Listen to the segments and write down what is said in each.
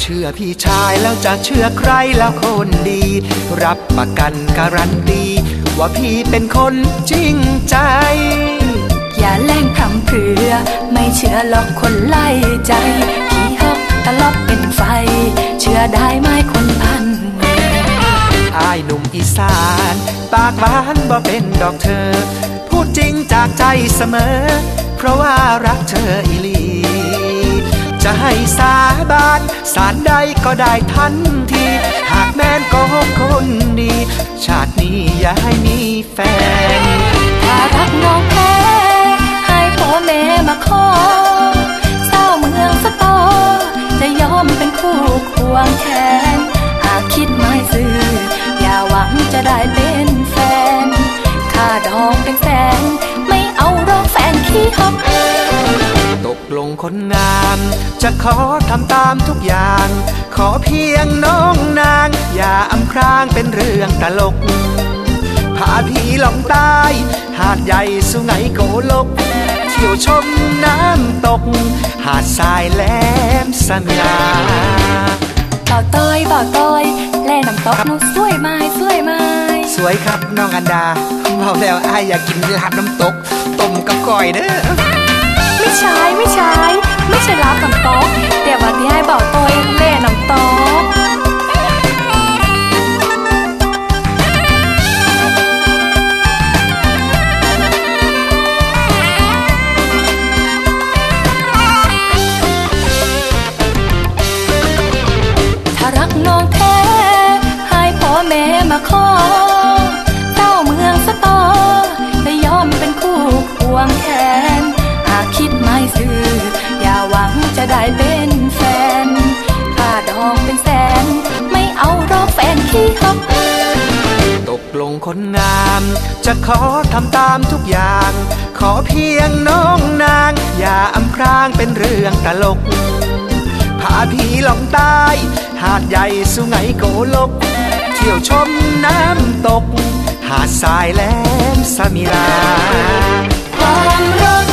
เชื่อพี่ชายแล้วจะเชื่อใครแล้วคนดี รับประกันการันตี ว่าพี่เป็นคนจริงใจ อย่าแล่งพรำเพรือไม่เชื่อหลอกคนไล่ใจพี่ฮักตลบเป็นไฟ เชื่อได้ไหมคนพันอายหนุ่มอีสาน ปากหวานบ่เป็นดอกเธอ พูดจริงจากใจเสมอ เพราะว่ารักเธออีหลี จะให้สาบานสารใดก็ได้ทันที หากแม่นก็คนดี ชาตินี้อย่าให้มีแฟน ถ้ารักน้องแพ้ให้พ่อแม่มาขอเศร้าเมืองสตอ จะยอมเป็นคู่ควงแขนหากคิดไม่ซื่อ อย่าหวังจะได้เป็นแฟน ค่าดองเป็นแสน คนงาม จะขอทำตามทุกอย่าง ขอเพียงน้องนาง อย่าอำพรางเป็นเรื่องตลก พาพี่ลองใต้หาดใหญ่สุไหงโกลก เที่ยวชมน้ำตก หาดทรายแหลมสง่าต่อต้อยต่อต้อยแล่น้ำตกหนูสวยไม้สวยไม้สวยครับน้องอันดาเมาแล้วอายอยากกินลาบน้ำตกต้มกับก้อยเด้อไม่ใช่ไม่ใช่ ลงคนงาม จะขอทำตามทุกอย่าง ขอเพียงน้องนาง อย่าอำพรางเป็นเรื่องตลกพาพี่ลองใต้หาดใหญ่สุไหงโกลก เที่ยวชมน้ำตก หาดทรายแหลมสมิลาความรัก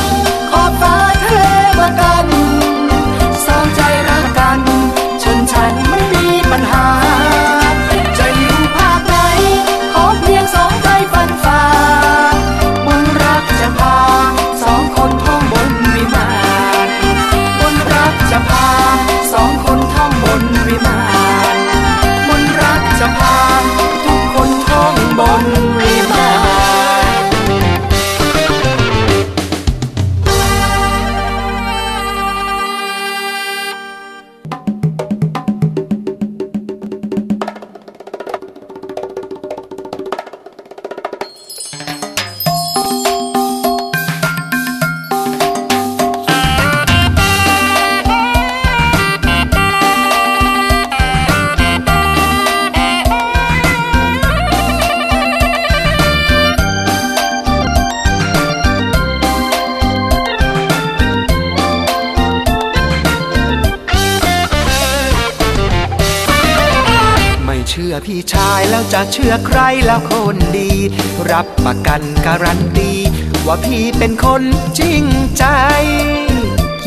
อพี่ชายแล้วจะเชื่อใครแล้วคนดี รับประกันการันตี ว่าพี่เป็นคนจริงใจ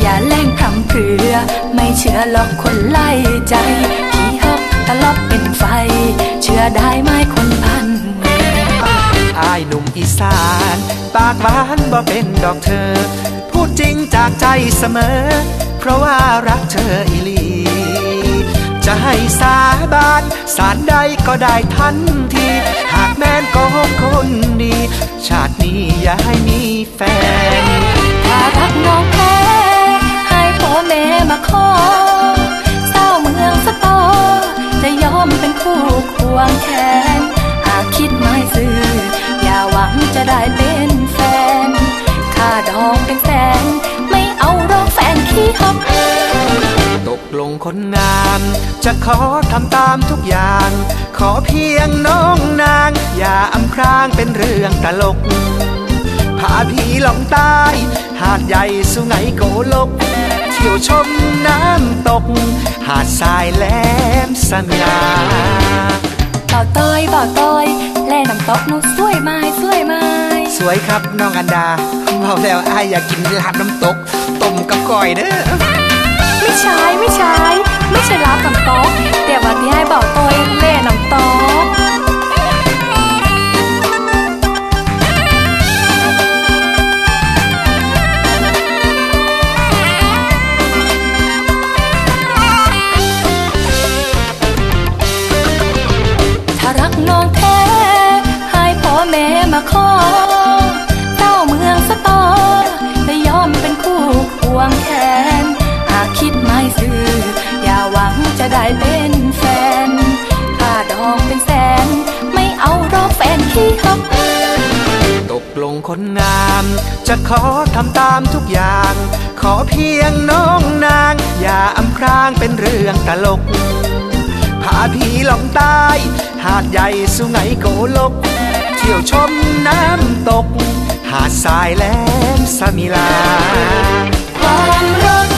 อย่าแล่งพรำเพรือ ไม่เชื่อหลอกคนไล่ใจพี่ฮักตลบเป็นไฟ เชื่อได้ไหมคนพันอายหนุ่มอีสาน ปากหวานบ่เป็นดอกเธอ พูดจริงจากใจเสมอ เพราะว่ารักเธออีหลี จะให้สาบานสารใดก็ได้ทันที หากแม่นก็คนดี ชาตินี้อย่าให้มีแฟน ถ้ารักน้องแพ้ให้พ่อแม่มาขอเศร้าเมืองสตอ จะยอมเป็นคู่ควงแขน หากคิดไม่ซื่อ อย่าหวังจะได้เป็นแฟน ค่าดองเป็นแสน ไม่เอารองแฟนขี้ฮอก กลงคนงามจะขอทำตามทุกอย่าง ขอเพียงน้องนาง อย่าอำพรางเป็นเรื่องตลก พาพี่ลองใต้หาดใหญ่สุไหงโกลก เที่ยวชมน้ำตก หาดทรายแหลมสง่าต่อต้อยต่อต้อยแล่น้ำตกหนูสวยไม้สวยไม้สวยครับน้องอันดาเมาแล้วอายอยากกินลาบน้ำตกต้มกับก้อยเด้อ ไม่ใช่ไม่ใช่ไม่ใช่ช่ลาวตำตอกแต่ว่าที่ให้เบาต้อยเล่น้ำตอกถ้ารักน้องแท้ให้พ่อแม่มาขอ ตกลงคนงาม จะขอทำตามทุกอย่าง ขอเพียงน้องนาง อย่าอำพรางเป็นเรื่องตลกพาพี่ลองใต้หาดใหญ่สุไหงโกลก เที่ยวชมน้ำตก หาดทรายแหลมสมิลาความรัก